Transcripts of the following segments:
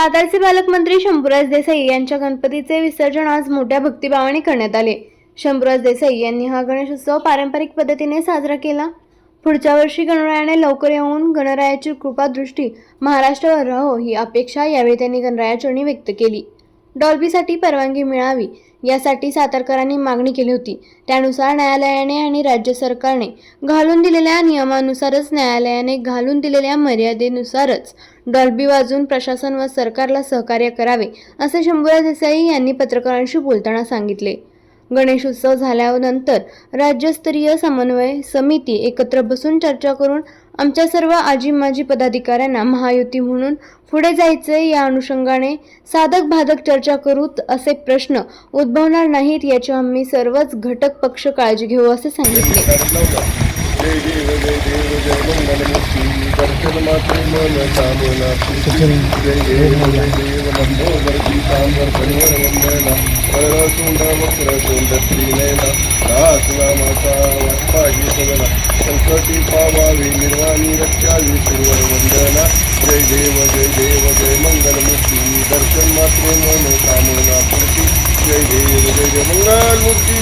सातारचे पालकमंत्री शंभूराज देसाई यांच्या गणपतीचे विसर्जन आज मोठ्या भक्तिभावाने करण्यात आले. शंभूराज देसाई यांनी हा गणेशोत्सव पारंपरिक पद्धतीने साजरा केला. पुढच्या वर्षी गणरायाने लवकर येऊन गणरायाची कृपादृष्टी महाराष्ट्रावर राहो ही अपेक्षा यावेळी त्यांनी गणरायाचरणी व्यक्त केली. डॉल्बीसाठी परवानगी मिळावी यासाठी सातारकरांनी मागणी केली होती. त्यानुसार न्यायालयाने आणि राज्य सरकारने घालून दिलेल्या नियमानुसारच न्यायालयाने घालून दिलेल्या मर्यादेनुसारच डॉल्बी वाजून प्रशासन व सरकारला सहकार्य करावे असे शंभूराज देसाई यांनी पत्रकारांशी बोलताना सांगितले. गणेशोत्सव झाल्यानंतर राज्यस्तरीय समन्वय समिती एकत्र बसून चर्चा करून आमच्या सर्व आजी माजी पदाधिकाऱ्यांना महायुती म्हणून पुढे जायचे या अनुषंगाने साधक बाधक चर्चा करूत असे प्रश्न उद्भवणार नाहीत याची आम्ही सर्वच घटक पक्ष काळजी घेऊ असे सांगितले. जय देव जय मंगल मूर्ती दर्शन मात्रे मन कामना जय देव जय देव लंबोदर पीतांबर परिवर वंदना वरसुंड वक्र तोंड श्रीनयना दास वाटपाही सगळा संकटी पावावी निर्वाणी रक्षावी सुरवर वंदना जय देव जय देव जय मंगलमूर्ती दर्शन मात्रे मन कामना पूर्ती जय देव जय जय मंगलमूर्ती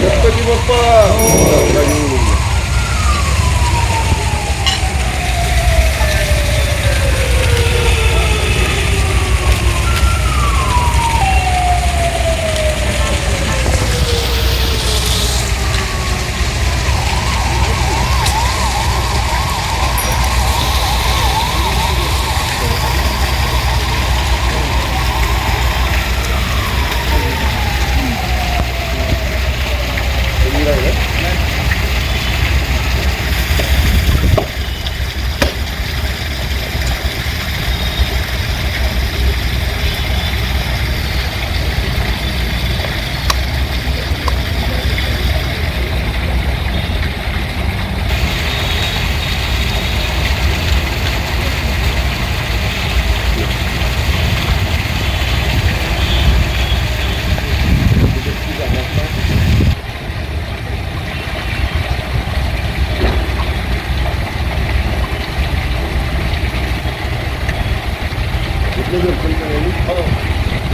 गणपती बाप्पा.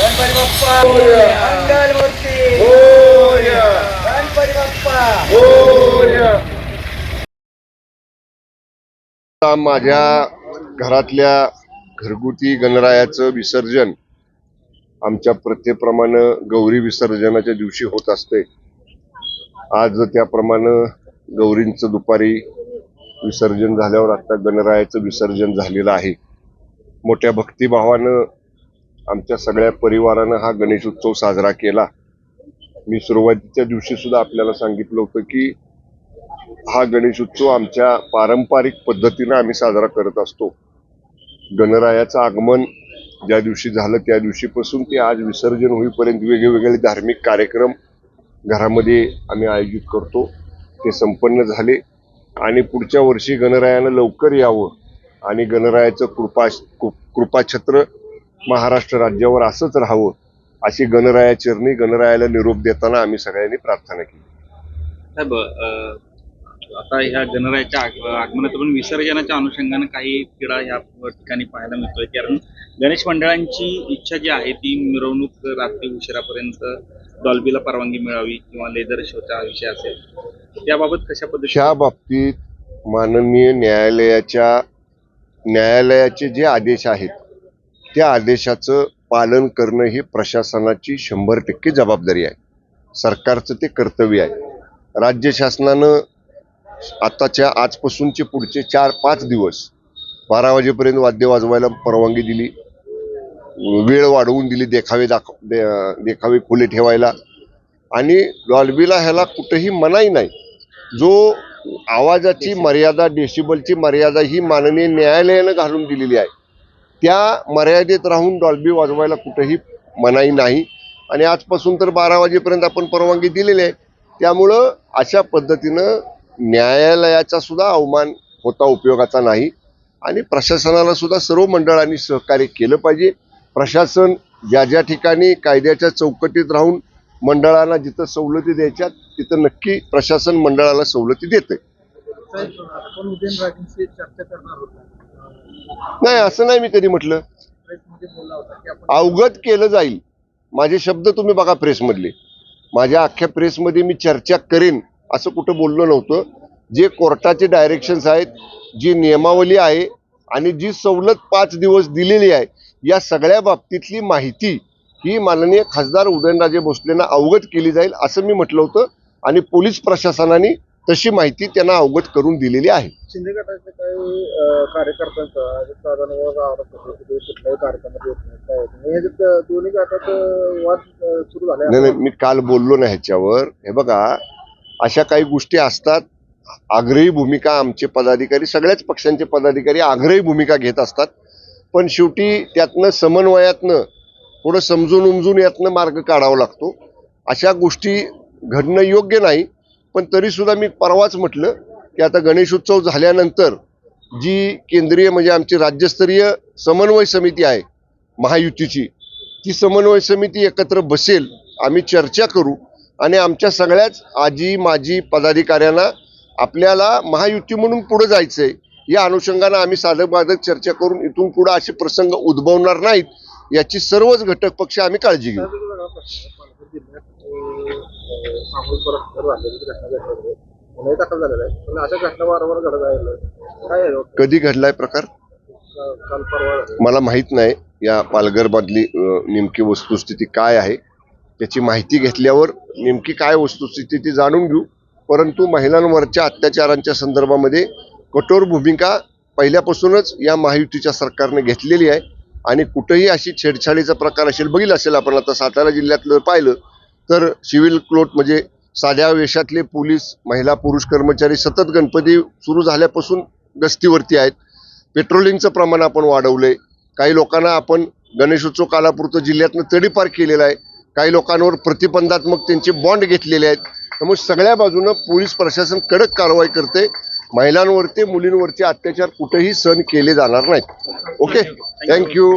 गणपती बाप्पा होया. मंगल मूर्ती होया. गणपती बाप्पा होया. आता माझ्या घरातल्या घरगुती गणरायाचं विसर्जन आमच्या प्रथेप्रमाणे गौरी विसर्जनाच्या दिवशी होत असते आज त्याप्रमाणे गौरींचं दुपारी विसर्जन झाल्यावर आता गणरायाचं विसर्जन झालेलं आहे मोठ्या भक्तिभावानं आमच्या सगळ्या परिवारानं हा गणेश उत्सव साजरा केला. मी सुरुवातीच्या दिवशी सुद्धा आपल्याला सांगितलं होतं की हा गणेश उत्सव आमच्या पारंपरिक पद्धतीनं आम्ही साजरा करत असतो. गणरायाचं आगमन ज्या दिवशी झालं त्या दिवशीपासून ते आज विसर्जन होईपर्यंत वेगवेगळे धार्मिक कार्यक्रम घरामध्ये आम्ही आयोजित करतो. ते संपन्न झाले आणि पुढच्या वर्षी गणरायानं लवकर यावं आणि गणरायाचं कृपा कृ- कृपाछत्र महाराष्ट्र राज्यावर असंच राहावं अशी गणराया चरणी गणरायाला निरोप देताना आम्ही सगळ्यांनी प्रार्थना केली. साहेब आता ह्या गणरायाच्या आग- आगमनाचं पण विसर्जनाच्या अनुषंगाने काही पिढा ह्या ठिकाणी पाहायला मिळतोय. कारण गणेश मंडळांची इच्छा जी आहे ती मिरवणूक रात्री उशिरापर्यंत डॉल्बीला परवानगी मिळावी किंवा लेदर शोचा विषय असेल त्याबाबत कशा पद्धतीने? ह्या बाबतीत माननीय न्यायालयाच्या न्यायालयाचे जे आदेश आहेत त्या आदेशाचं पालन करणं ही प्रशासनाची शंभर टक्के जबाबदारी आहे. सरकारचं ते कर्तव्य आहे. राज्य शासनानं आताच्या आजपासूनचे पुढचे चार पाच दिवस बारा वाजेपर्यंत वाद्य वाजवायला परवानगी दिली. वेळ वाढवून दिली देखावे दाखव दे- देखावे खुले ठेवायला. आणि डॉल्बीला ह्याला कुठेही मनाई नाही. जो आवाजाची मर्यादा डेसिबलची मर्यादा ही माननीय न्यायालयानं घालून दिलेली आहे. त्या मर्यादेत राहून डॉल्बी वाजवायला कुठेही मनाई नाही. आणि आजपासून तर बारा वाजेपर्यंत आपण परवानगी दिलेली आहे. त्यामुळं अशा पद्धतीनं न्यायालयाचा सुद्धा अवमान होता उपयोगाचा नाही. आणि प्रशासनाला सुद्धा सर्व मंडळांनी सहकार्य केलं पाहिजे. प्रशासन ज्या ज्या ठिकाणी कायद्याच्या चौकटीत राहून मंडळांना जिथं सवलती द्यायच्या तिथं नक्की प्रशासन मंडळाला सवलती देते नाही असं नाही मी कधी म्हटलं. अवगत केलं जाईल. माझे शब्द तुम्ही बघा प्रेसमधले. माझ्या अख्ख्या प्रेसमध्ये मी चर्चा करेन असं कुठं बोललो नव्हतं. जे कोर्टाचे डायरेक्शन्स आहेत जी नियमावली आहे आणि जी सवलत पाच दिवस दिलेली आहे या सगळ्या बाबतीतली माहिती ही माननीय खासदार उदयनराजे भोसलेंना अवगत केली जाईल असं मी म्हटलं होतं आणि पोलीस प्रशासनाने तशी माहिती त्यांना अवगत करून दिलेली आहे. शिंदे गटाचे काही कार्यकर्त्यांचा ते कुठल्याही कार्यक्रमात दोन्ही गटात वाद सुरू झाले नाही नाही मी काल बोललो ना ह्याच्यावर. हे बघा अशा काही गोष्टी असतात आग्रही भूमिका आमचे पदाधिकारी सगळ्याच पक्षांचे पदाधिकारी आग्रही भूमिका घेत असतात. पण शेवटी त्यातनं समन्वयातनं थोडं समजून उमजून यातनं मार्ग काढावा लागतो. अशा गोष्टी घडणं योग्य नाही. पण तरी सुद्धा मी परवाच म्हटलं की आता गणेशोत्सव झाल्यानंतर जी केंद्रीय म्हणजे आमची राज्यस्तरीय समन्वय समिती आहे महायुतीची ती समन्वय समिती एकत्र बसेल आम्ही चर्चा करू आणि आमच्या सगळ्याच आजी माजी पदाधिकाऱ्यांना आपल्याला महायुती म्हणून पुढे जायचंय या अनुषंगानं आम्ही साधक बाधक चर्चा करून इथून पुढं असे प्रसंग उद्भवणार नाहीत याची सर्वच घटक पक्ष आम्ही काळजी घेऊ. पालघर झालेली घटना घडली आहे. गुन्हे दाखल झालेला आहे पण अशा घटना वारंवार घडत आहे काय आहे? कधी घडलाय प्रकार का- काल परवा झाले. मला माहीत नाही या पालघरमधली अं, नेमकी वस्तुस्थिती काय आहे त्याची माहिती घेतल्यावर नेमकी काय वस्तुस्थिती ती जाणून घेऊ परंतु महिलांवरच्या अत्याचारांच्या संदर्भामध्ये कठोर भूमिका पहिल्यापासूनच या महायुतीच्या सरकारने घेतलेली आहे आणि कुठेही अशी छेडछाडीचा प्रकार असेल बघितलं असेल आपण आता सातारा जिल्ह्यातलं पाहिलं तर सिव्हिल क्लोट म्हणजे साध्या वेशातले पोलीस महिला पुरुष कर्मचारी सतत गणपती सुरू झाल्यापासून गस्तीवरती आहेत. पेट्रोलिंगचं प्रमाण आपण वाढवलंय. काही लोकांना आपण गणेशोत्सव कालापुरतं जिल्ह्यातनं तडीपार केलेला आहे. काही लोकांवर प्रतिबंधात्मक त्यांचे बॉन्ड घेतलेले आहेत. त्यामुळे सगळ्या बाजूनं पोलीस प्रशासन कडक कारवाई करते. महिलांवरती मुलींवरचे अत्याचार कुठेही सहन केले जाणार नाहीत. ओके थँक्यू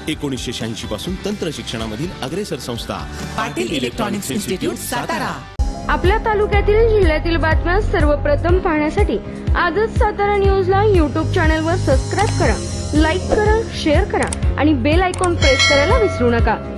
एकोणीसशे शहाऐंशी पासून तंत्र शिक्षणामधील अग्रेसर संस्था पाटील इलेक्ट्रॉनिक्स इन्स्टिट्यूट सातारा. आपल्या तालुक्यातील जिल्ह्यातील बातम्या सर्वप्रथम पाहण्यासाठी आजच सातारा न्यूजला यूट्यूब चॅनलवर सबस्क्राईब करा लाईक करा शेअर करा आणि बेल आयकॉन प्रेस करायला विसरू नका.